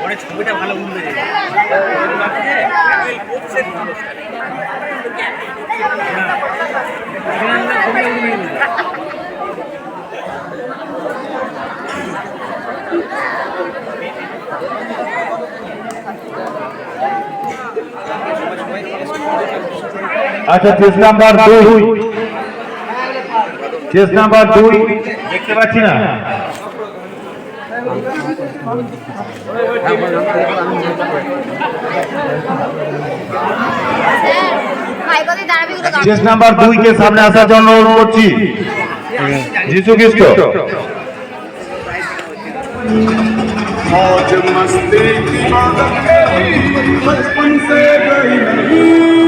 পরে ছবিটা ভালো উঠবে আচ্ছা চেস নাম্বার দুই। চেস নাম্বার দুই। দেখতে পাচ্ছি না? ভাই কত দাঁড়াবি গুলো গান চেস নাম্বার দুই কে সামনে আসার জন্য অনুরোধ করছি যিশু খ্রিস্ট मौज मस्ती की बात मेरी बचपन से गई नहीं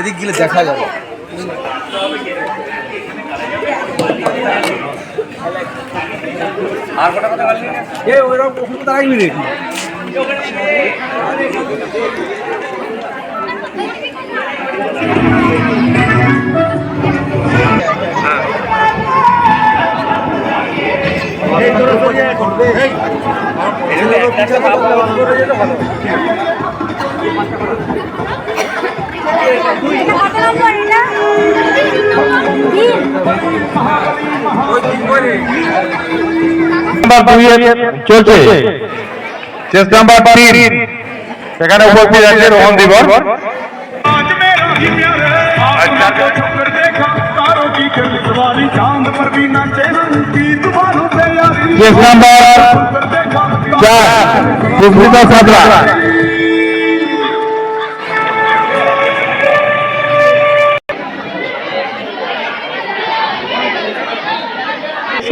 এদিক গেলে দেখা যাবে। আর কটা কথা বললি এ ওইরকম ওখানে দাঁড়াইবি রে। কত নম্বর এটা নাম্বার দুই এর চলছে। শেষ নাম্বার তিন। সেখানে উপস্থিত আছে রোহন দিবর শেষ নাম্বার চার। সুস্মিতা সাবরা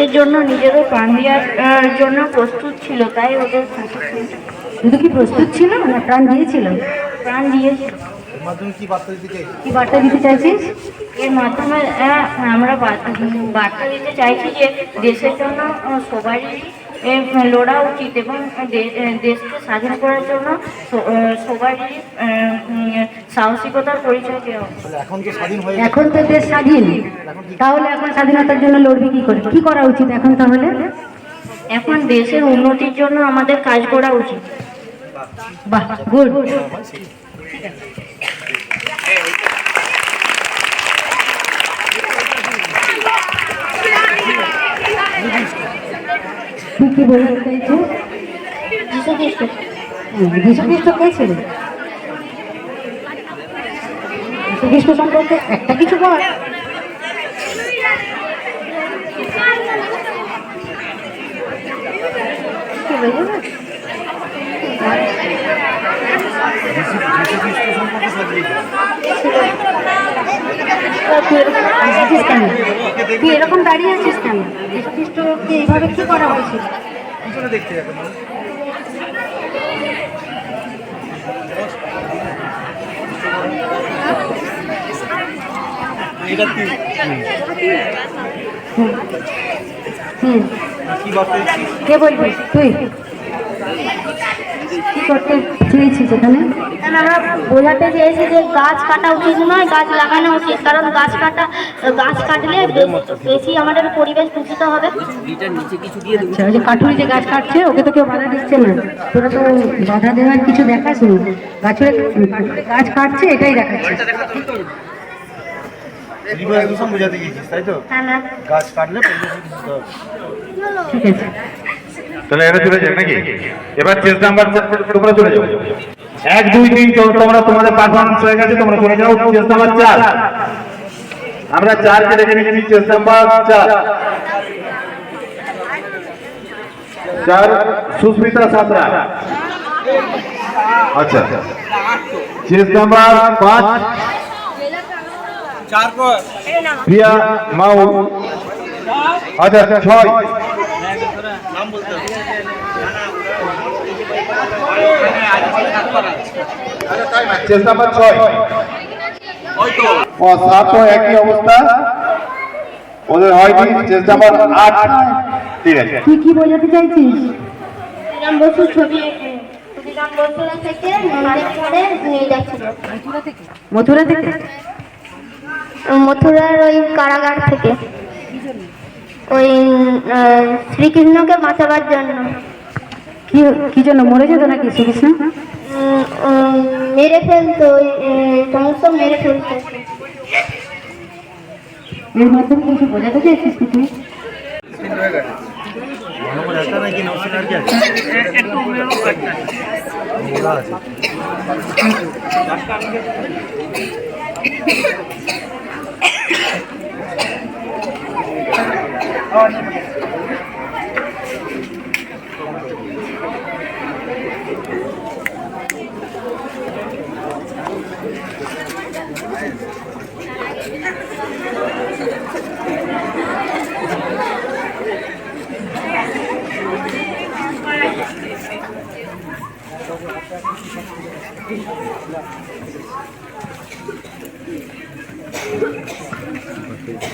দেশের জন্য নিজেরও প্রাণ দেওয়ার জন্য প্রস্তুত ছিল তাই ওদের শুধু কি প্রস্তুত ছিল? না প্রাণ দিয়েছিল। প্রাণ দিয়েছিল কি বার্তা দিতে চাইছিস? এর মাধ্যমে আমরা বার্তা দিতে চাইছি যে দেশের জন্য সবারই লড়া উচিত এবং দেশকে স্বাধীন করার জন্য সবারই সাহসিকতার পরিচয় দেওয়া এখন তো দেশ স্বাধীন। তাহলে এখন স্বাধীনতার জন্য লড়বি কি করে? কি করা উচিত এখন তাহলে? এখন দেশের উন্নতির জন্য আমাদের কাজ করা উচিত। বাহ গুড। তুই কি বলতে চাইছিস যিশু খ্রিস্ট যীশু খ্রিস্ট কে ছিল যীশু খ্রিস্ট সম্পর্কে একটা কিছু বল। কি বলব? আছিস কেন? তুই এরকম দাঁড়িয়ে আছিস কেন? যীশু খ্রিস্টকে এইভাবে কি করা হয়েছিল দেখতে কি বলবি? তুই। করতে চেয়েছিস এখানে আমরা বোঝাতে চেয়েছি যে গাছ কাটা উচিত নয় গাছ লাগানো উচিত। কারণ গাছ কাটা গাছ কাটলে বেশি আমাদের পরিবেশ দূষিত হবে। আচ্ছা ওই যে কাঠুরি যে গাছ কাটছে ওকে তো কেউ বাধা দিচ্ছে না। তোরা তো বাধা দেওয়ার কিছু দেখাস নি গাছের গাছ কাটছে এটাই দেখাচ্ছে। হ্যাঁ ম্যাম। গাছ কাটলে পরিবেশ দূষিত হবে। ঠিক আছে। তাহলে এটা চলে যাবে নাকি? এবার চেস নাম্বার তোমরা চলে যাও। এক দুই তিন চলো তোমরা তোমাদের পারফরমেন্স হয়ে গেছে তোমরা চলে যাও চেস নাম্বার চার। আমরা চারকে দেখে নিচ্ছি চেস নাম্বার চার। চার সুস্মিতা সাঁতরা। আচ্ছা। চেস নাম্বার পাঁচ। প্রিয়া মাউ আচ্ছা ছয় নাম বলতে হবে চেস নাম্বার ছয়। ও সাতও একই অবস্থা। ওদের হয়নি চেস নাম্বার আট। ঠিক আছে তুই কি বোঝাতে চাইছিস? ছবি মথুরা থেকে? মথুরার ওই কারাগার থেকে। ওই শ্রীকৃষ্ণকে বাঁচাবার জন্য। কি কি জন্য মরে যেত নাকি শ্রীকৃষ্ণ? মেরে ফেলতো সমস্ত মেরে ফেলতো। এর মাধ্যমে কিছু বোঝাতে চাইছিস কি তুই নম্বর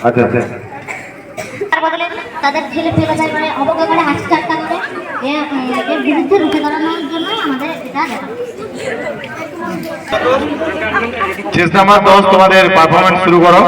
আচ্ছা আচ্ছা। তার বদলে তাদের ঠেলে ফেলে যায় মানে অবজ্ঞা করে হাসি ঠাট্টা করে। এর বিরুদ্ধে রুখে দাঁড়ানোর জন্য আমাদের এটা দেখা চেস নাম্বার দশ তোমাদের পারফরমেন্স শুরু করো।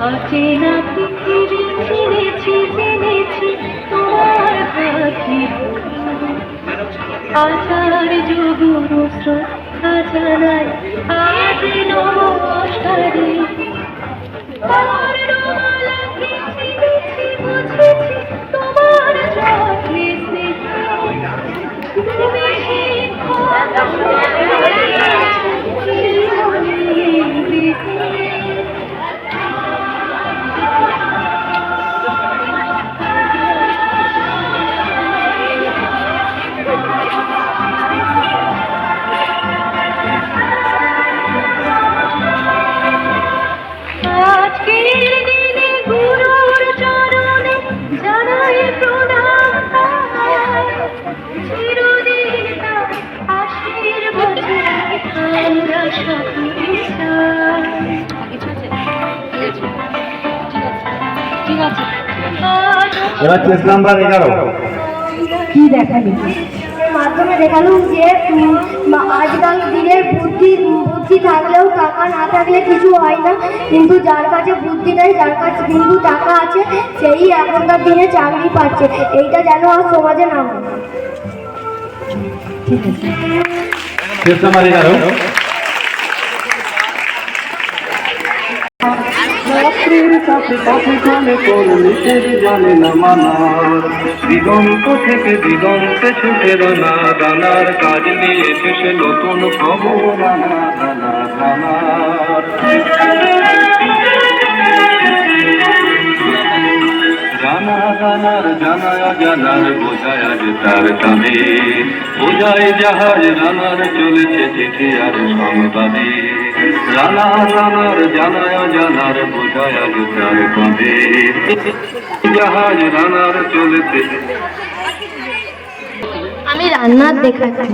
অচেনা পৃথিবী চিনেছি জেনেছি তোমার কাছে আচার যুগুরু শ্রদ্ধা আজ নমস্কারে। বর্ণমালা কিছু কিছু বুঝেছি এবার চেস নাম্বার এগারো। কি দেখালি? মাধ্যমে দেখালুম যে আজকাল দিনের বুদ্ধি বুদ্ধি থাকলেও টাকা না থাকলে কিছু হয় না। কিন্তু যার কাছে বুদ্ধি নেই যার কাছে কিন্তু টাকা আছে সেই এখনকার দিনে চাকরি পাচ্ছে। এইটা যেন আর সমাজে না হয়। চেস নাম্বার কাছে চলে কোন নিচের জানে না মানার দিগন্ত থেকে দিগন্তে ছুটে রানা রানার কাজ নিয়ে এসে নতুন খবর রানা রানা রানার জানা, জানার জানায় জানার বোঝায় আজ তার কানে বোঝায় জাহাজ রানার চলেছে চিঠি আর সংবাদে। রানা রানার জানায়, জানার, বোঝায় তার কানে জাহাজ রানার চলেছে। আমি রান্নার দেখাচ্ছি।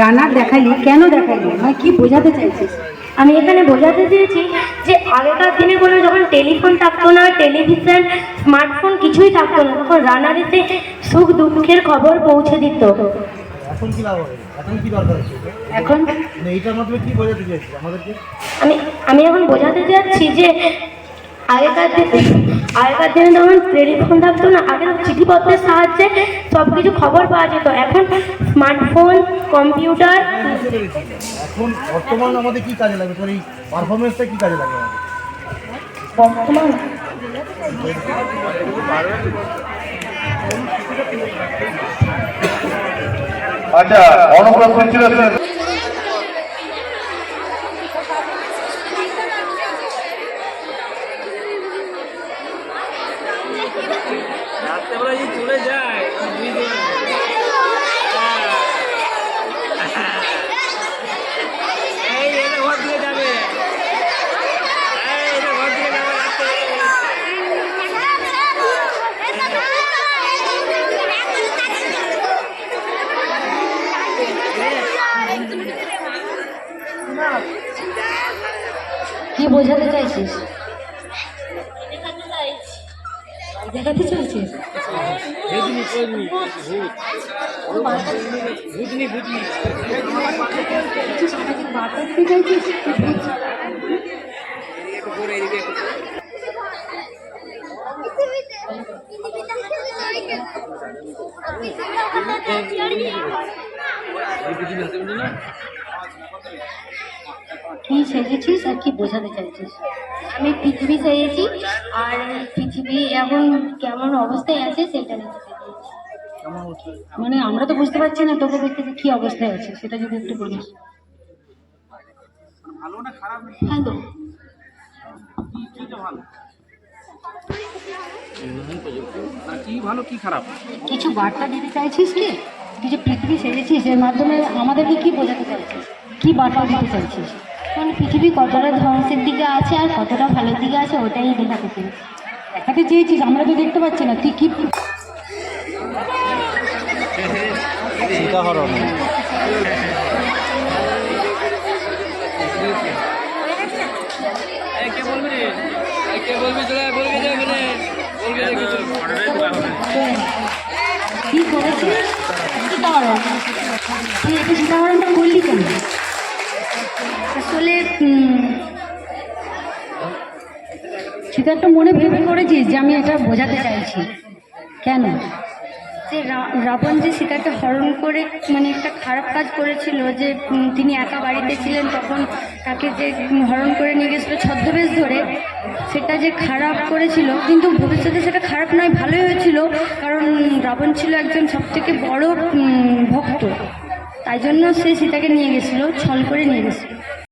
রান্নার দেখালি? কেন দেখালি? মানে কি বোঝাতে চাইছিস? আমি এখানে বোঝাতে চেয়েছি যে আগেকার দিনে কোনো যখন টেলিফোন থাকতো না, টেলিভিশন, স্মার্টফোন কিছুই থাকতো না, তখন রানার এসে সুখ দুঃখের খবর পৌঁছে দিত। এখন কি লাভ হবে? এখন কি দরকার হচ্ছে? এখন? মানে এইটার মাধ্যমে কি বোঝাতে চাইছি আমাদেরকে? আমি আমি এখন বোঝাতে চাচ্ছি যে আগেকার দিনে আগেকার দিনে যখন টেলিফোন থাকতো না আগে চিঠিপত্রের সাহায্যে সব কিছু খবর পাওয়া যেত। এখন স্মার্টফোন কম্পিউটার এখন বর্তমান আমাদের কি কাজে লাগবে তোর এই পারফরমেন্সটা কি কাজে আমাদের? বর্তমান? আচ্ছা অনুপ্রস্থিত ছিল সে- রাত্রেবেলা যদি চলে যায় বুঝতে এই এটা ঘর দিয়ে যাবে এই এটা ঘর দিয়ে যাবে রাত্রেবেলা কি বোঝাতে চাইছিস দেখাতে সামাজিক বার্তা দিতে চাইছিস একটু করে এদিকে একটু করে। কি সেজেছিস আর কি বোঝাতে চাইছিস? আমি পৃথিবী সেজেছি আর পৃথিবী এখন কেমন অবস্থায় আছে সেটা চেয়েছি। মানে আমরা তো বুঝতে পারছি না তোকে দেখতে কি অবস্থায় আছে, সেটা যদি একটু বলিস। হ্যালো কিছু বার্তা দিতে চাইছিস কি? কিছু পৃথিবী সেজেছিস, এর মাধ্যমে আমাদেরকে কি বোঝাতে চাইছিস? কি বার্তা দিতে চাইছিস? মানে পৃথিবী কতটা ধ্বংসের দিকে আছে আর কতটা ভালোর দিকে আছে ওটাই দেখাতে চেয়েছি দেখাতে চেয়েছিস আমরা তো দেখতে পাচ্ছি না তুই কি সীতাহরণ। ভেবে করেছিস যে আমি এটা বোঝাতে চাইছি। কেন? যে রাবণ যে সীতাকে হরণ করে মানে একটা খারাপ কাজ করেছিল, যে তিনি একা বাড়িতে ছিলেন তখন তাকে যে হরণ করে নিয়ে গেছিল ছদ্মবেশ ধরে, সেটা যে খারাপ করেছিল, কিন্তু ভবিষ্যতে সেটা খারাপ নয়, ভালোই হয়েছিল, কারণ রাবণ ছিল একজন সবথেকে বড় ভক্ত। তাই জন্য সে সীতাকে নিয়ে গেছিল ছল করে নিয়ে গেছিল